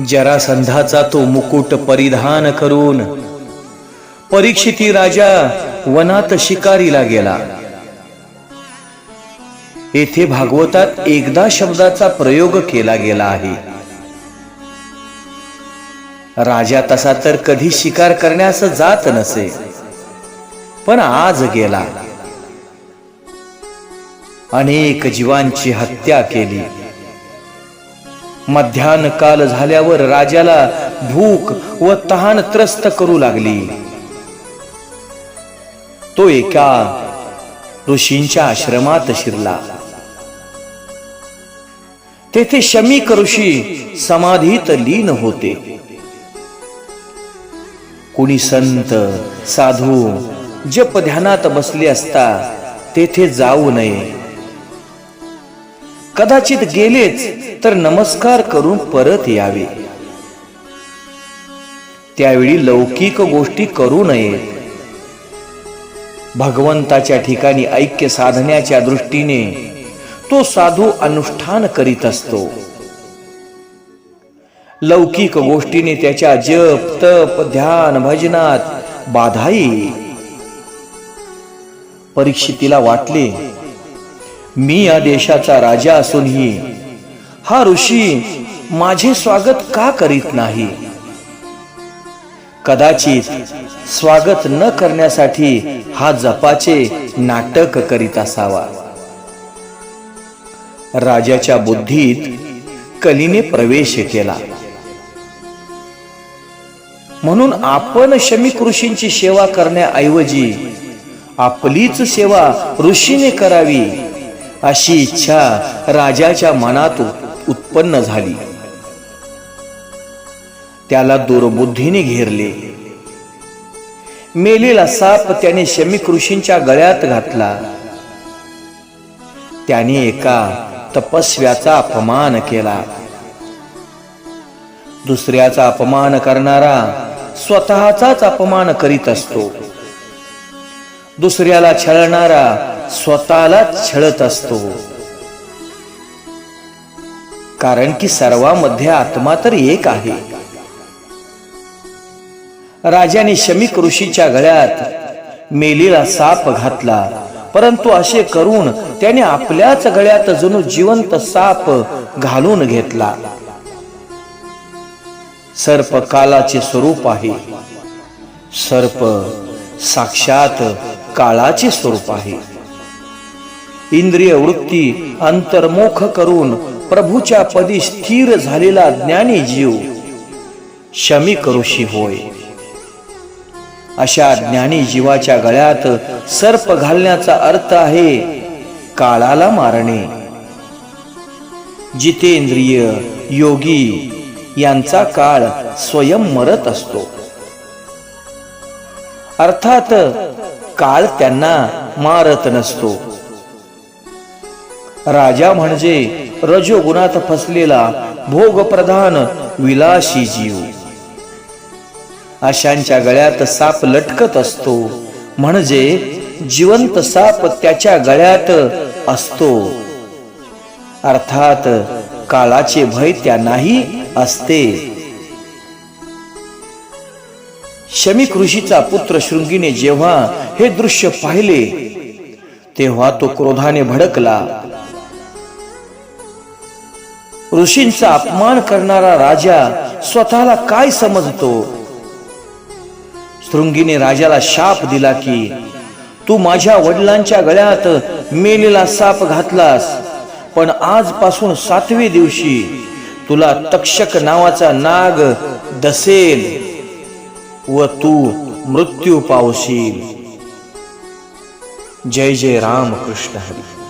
जरासंधाचा तो मुकुट परिधान करून परीक्षिती राजा वनात शिकारीला गेला. येथे भागवतात एकदा शब्दाचा प्रयोग केला गेला आहे. राजा तसा तर कधी शिकार करण्यास जात नसे पण आज गेला. अनेक जीवांची हत्या केली. मध्यान काल झाल्यावर राजाला भूक व तहान त्रस्त करू लागली. तो एका ऋषींच्या आश्रमात शिरला. तेथे शमीक ऋषी समाधीत लीन होते. कुणी संत साधू जप ध्यानात बसले असता तेथे जाऊ नये. कदाचित गेलेच तर नमस्कार करून परत यावे. त्यावेळी लौकिक गोष्टी करू नयेत भगवंताच्या ठिकाणी ऐक्य साधण्याच्या दृष्टीने तो साधू अनुष्ठान करीत असतो. लौकिक गोष्टीने त्याच्या जप तप ध्यान भजनात बाधा येईल परीक्षितीला वाटले मी या देशाचा राजा असूनही हा ऋषी माझे स्वागत का करीत नाही? कदाचित स्वागत न करण्यासाठी हा जपाचे नाटक करीत असावा. राजाच्या बुद्धीत कलीने प्रवेश केला. म्हणून आपण शमिक ऋषींची सेवा करण्याऐवजी आपलीच सेवा ऋषीने करावी अशी इच्छा राजाच्या मनात उत्पन्न झाली. त्याला दुर्बुद्धीने घेरले. मेलेला साप त्याने शमिक ऋषींच्या गळ्यात घातला. त्याने एका तपस्व्याचा अपमान केला. दुसऱ्याचा अपमान करणारा स्वतःचाच अपमान करीत असतो. दुसऱ्याला छळणारा स्वतःला छळत असतो. कारण की सर्वामध्ये आत्मा तर एक आहे. राजाने शमिक ऋषीच्या गळ्यात मेलीला साप घातला. परंतु असे करून त्याने आपल्याच गळ्यात जणू जिवंत साप घालून घेतला. सर्प कालाचे स्वरूप आहे. सर्प साक्षात काळाचे स्वरूप आहे. इंद्रिय वृत्ती अंतर्मुख करून प्रभूच्या पदी स्थिर झालेला ज्ञानी जीव. शमिक ऋषी होय. अशा ज्ञानी जीवाच्या गळ्यात सर्प घालण्याचा अर्थ आहे काळाला मारणे. जितेंद्रिय योगी यांचा काळ स्वयं मरत असतो. अर्थात काळ त्यांना मारत नसतो. राजा म्हणजे रजोगुणात फसलेला भोगप्रधान विलासी जीव. अशांच्या गळ्यात साप लटकत असतो म्हणजे जिवंत साप त्याच्या गळ्यात असतो. अर्थात काळाचे भय त्यांनाही असते. शमिक ऋषीचा पुत्र शृंगीने जेव्हा हे दृश्य पाहिले तेव्हा तो क्रोधाने भडकला. ऋषींचा अपमान करणारा राजा स्वतःला काय समजतो? शृंगीने राजाला शाप दिला की तू माझ्या वडिलांच्या गळ्यात मेलेला साप घातलास पण आजपासून सातवे दिवशी तुला तक्षक नावाचा नाग दसेल व तू मृत्यू पावशील. जय जय राम कृष्ण हरी.